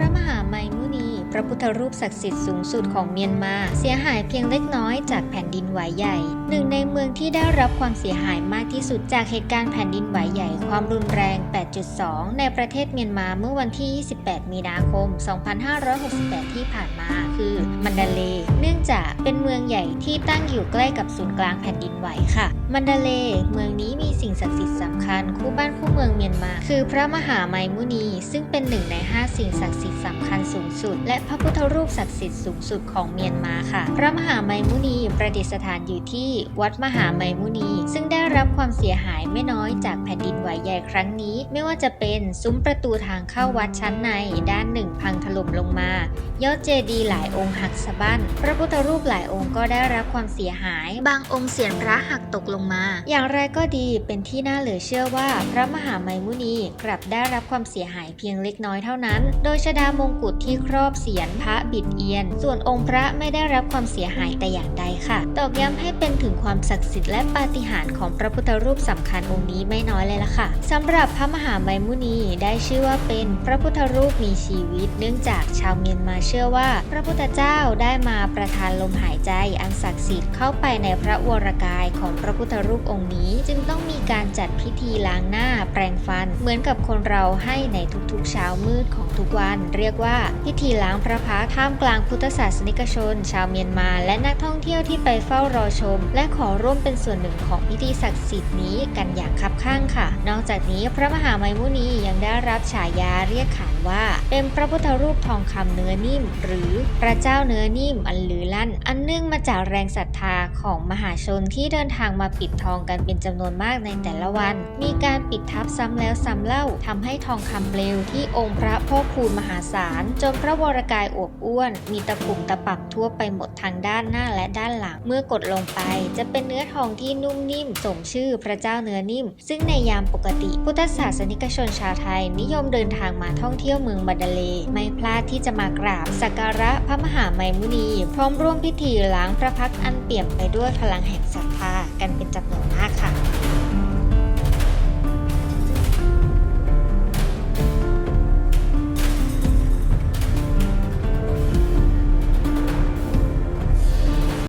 ระมหาไมมุนี พระพุทธรูปศักดิ์สิทธิ์สูงสุดของเมียนมา เสียหายเพียงเล็กน้อยจากแผ่นดินไหวใหญ่ หนึ่งในเมืองที่ได้รับความเสียหายมากที่สุดจากเหตุการณ์แผ่นดินไหวใหญ่ความรุนแรง 8.2 ในประเทศเมียนมาเมื่อวันที่ 28 มีนาคม 2568 ที่ผ่านมา คือมันดาเลย์เนื่องจากเป็นเมืองใหญ่ที่ตั้งอยู่ใกล้กับศูนย์กลางแผ่นดินไหวค่ะ มันดาเลย์เมืองนี้มีสิ่งศักดิ์สิทธิ์สำคัญคู่บ้านคู่เมืองเมียนมา คือพระมหาไมมุนี ซึ่งเป็นหนึ่งใน5 สิ่งศักดิ์สิทธิ์สำคัญสูงสุด และพระพุทธรูปศักดิ์สิทธิ์สูงสุดของเมียนมาค่ะ พระมหาไมมุนีประดิษฐานอยู่ที่วัดมหาไมมุนี ซึ่งได้รับความเสียหายไม่น้อยจากแผ่นดินไหวใหญ่ครั้งนี้ ไม่ว่าจะเป็นซุ้มประตูทางเข้าวัดชั้นในด้านหนึ่งพังถล่มลงมายอดเจดีย์หลายองค์หักสะบั้น พระพุทธรูปหลายองค์ก็ได้รับความเสียหาย บางองค์เสียนพระหักตกลงมา อย่างไรก็ดีเป็นที่น่าเหลือเชื่อว่า พระมหาไมมุนีกลับได้รับความเสียหายเพียงเล็กน้อยเท่านั้นโดยชดามงกุฎที่ครอบเสียนพระบิดเอียน ส่วนองค์พระไม่ได้รับความเสียหายแต่อย่างใดค่ะ ตอกย้ำให้เป็นถึงความศักดิ์สิทธิ์และปาฏิหาริย์ของพระพุทธรูปสำคัญองค์นี้ไม่น้อยเลยล่ะค่ะสำหรับพระมหาไมมุนีได้ชื่อว่าเป็นพระพุทธรูปมีชีวิต เนื่องจากชาวเมียนมาเชื่อว่า พระพุทธเจ้าได้มาประทานลมหายใจอันศักดิ์สิทธิ์เข้าไปในพระวรกายของพระพุทธรูปองค์นี้ จึงต้องมีการจัดพิธีล้างหน้าแปรงฟัน เหมือนกับคนเราให้ในทุกๆเช้ามืดของทุกวัน เรียกว่าพิธีล้างพระพักตร์ท่ามกลางพุทธศาสนิกชน ชาวเมียนมา และนักท่องเที่ยวที่ไปเฝ้ารอชม และขอร่วมเป็นส่วนหนึ่งของพิธีศักดิ์สิทธิ์นี้กันอย่างคับข้างค่ะ นอกจากนี้พระมหาไมมุนียังได้รับฉายาเรียกขานว่า เป็นพระพุทธรูปทองคำเนื้อนิ่ม หรือพระเจ้าเนื้อนิ่มอันลือลั่น อันเนื่องมาจากแรงศรัทธาของมหาชนที่เดินทางมาปิดทองกันเป็นจำนวนมากในแต่ละวัน มีการปิดทับซ้ำแล้วซ้ำเล่าทำให้ทองคำเปลวที่องค์พระพ่อคูณมหาศาล จนพระวรกายอวบอ้วน มีตะปุ่มตะปับทั่วไปหมดทางด้านหน้าและด้านหลัง เมื่อกดลงไป จะเป็นเนื้อทองที่นุ่มนิ่มสมชื่อพระเจ้าเนื้อนิ่ม ซึ่งในยามปกติ พุทธศาสนิกชนชาวไทย นิยมเดินทางมาท่องเที่ยวเมืองบัดเลยไม่พลาดที่จะมากราบสักการะพระมหาไมมุนี พร้อมร่วมพิธีล้างพระพักอันเปี่ยมไปด้วยพลังแห่งศรัทธากันเป็นจำนวนมากค่ะ